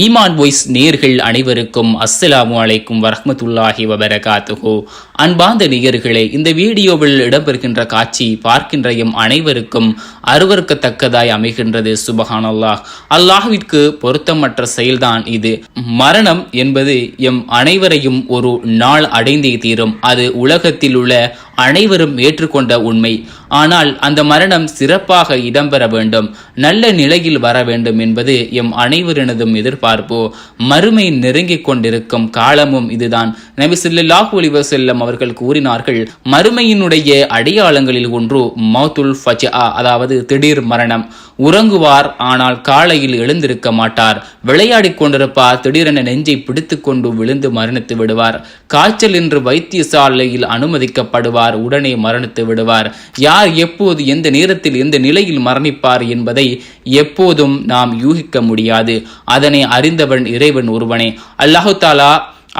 ஈமான் வாய்ஸ் நேர்கள் அனைவருக்கும் அஸ்ஸலாமு அலைக்கும் வரஹமத்துல்லாஹி வபரகாத்துஹோ. அன்பார்ந்த நேயர்களே இந்த வீடியோவில் இடம்பெறுகின்ற காட்சி பார்க்கின்ற எம் அனைவருக்கும் அருவறுக்கத்தக்கதாய் அமைகின்றது. சுபஹான் அல்லாஹ் அல்லாஹ்விற்கு பொருத்தமற்ற செயல்தான் இது. மரணம் என்பது எம் அனைவரையும் ஒரு நாள் அடைந்தே தீரும். அது உலகத்தில் உள்ள அனைவரும் ஏற்றுக்கொண்ட உண்மை. ஆனால் அந்த மரணம் சிறப்பாக இடம்பெற வேண்டும். நல்ல நிலையில் வர வேண்டும் என்பது எம் அனைவரினதும் எதிர்பார்ப்பு. மறுமை நெருங்கிக் கொண்டிருக்கும் காலமும் இதுதான். நபி ஸல்லல்லாஹு செல்லம் அவர்கள் கூறினார்கள் மறுமையினுடைய அடையாளங்களில் ஒன்று மௌத்துல் ஃபஜ்ஆ அதாவது திடீர் மரணம். உறங்குவார் ஆனால் காலையில் எழுந்திருக்க மாட்டார். விளையாடிக் கொண்டிருப்பார் திடீரென நெஞ்சை பிடித்துக்கொண்டு விழுந்து மரணித்து விடுவார். காய்ச்சல் என்று வைத்தியசாலையில் அனுமதிக்கப்படுவார் உடனே மரணித்து விடுவார். யார் எப்போது எந்த நேரத்தில் எந்த நிலையில் மரணிப்பார் என்பதை எப்போதும் நாம் யூகிக்க முடியாது. அதனை அறிந்தவன் இறைவன் ஒருவனே. அல்லாஹு தாலா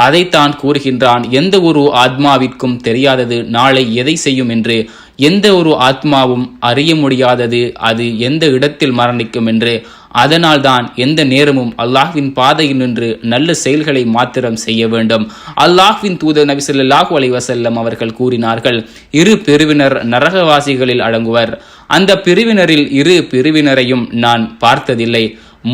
அதைத்தான் கூறுகின்றான் எந்த ஒரு ஆத்மாவிற்கும் தெரியாதது நாளை எதை செய்யும் என்று. எந்த ஒரு ஆத்மாவும் அறிய முடியாதது அது எந்த இடத்தில் மரணிக்கும் என்று அதனால்தான் எந்த நேரமும் அல்லாஹ்வின் பாதையில் நின்று நல்ல செயல்களை மாத்திரம் செய்ய வேண்டும். அல்லாஹ்வின் தூதர் நபி ஸல்லல்லாஹு அலைஹி அவர்கள் கூறினார்கள் இரு பிரிவினர் நரகவாசிகளில் அடங்குவர். அந்த பிரிவினரில் இரு பிரிவினரையும் நான் பார்த்ததில்லை.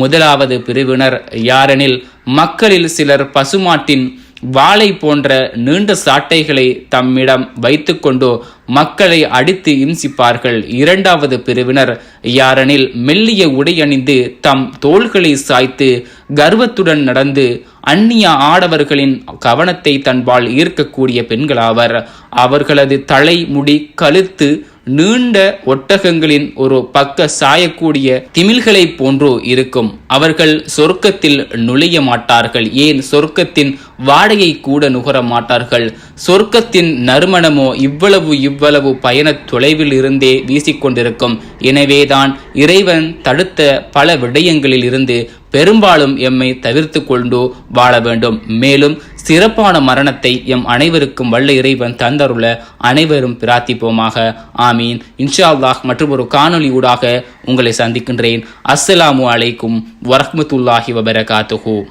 முதலாவது பிரிவினர் யாரெனில் மக்களில் சிலர் பசுமாட்டின் வாளை போன்ற நீண்ட சாட்டைகளை தம்மிடம் வைத்துக்கொண்டு மக்களை அடித்து இம்சிப்பார்கள். இரண்டாவது பிரிவினர் யாரெனில் மெல்லிய உடையணிந்து தம் தோள்களை சாய்த்து கர்வத்துடன் நடந்து அந்நிய ஆடவர்களின் கவனத்தை தன்பால் ஈர்க்கக்கூடிய பெண்களாவர். அவர்களது தலை முடி கழுத்து நீண்ட ஒட்டகங்களின் ஒரு பக்க சாயக்கூடிய திமில்களை போன்றோ இருக்கும். அவர்கள் சொர்க்கத்தில் நுழைய மாட்டார்கள். ஏன்? சொர்க்கத்தின் வாடையை கூட நுகர மாட்டார்கள். சொர்க்கத்தின் நறுமணமோ இவ்வளவு இவ்வளவு பயண தொலைவில் இருந்தே வீசிக்கொண்டிருக்கும். எனவேதான் இறைவன் தடுத்த பல விடயங்களில் இருந்து பெரும்பாலும் எம்மை தவிர்த்து கொண்டு வாழ வேண்டும். மேலும் சிறப்பான மரணத்தை எம் அனைவருக்கும் வல்ல இறைவன் தந்தருள அனைவரும் பிரார்த்திப்போமாக. ஆமீன். இன்ஷா அல்லாஹ் மற்றும் ஒரு காணொலி ஊடாக உங்களை சந்திக்கின்றேன். அஸ்ஸலாமு அலைக்கும் வரஹ்மத்துல்லாஹி வபரகாத்துஹூ.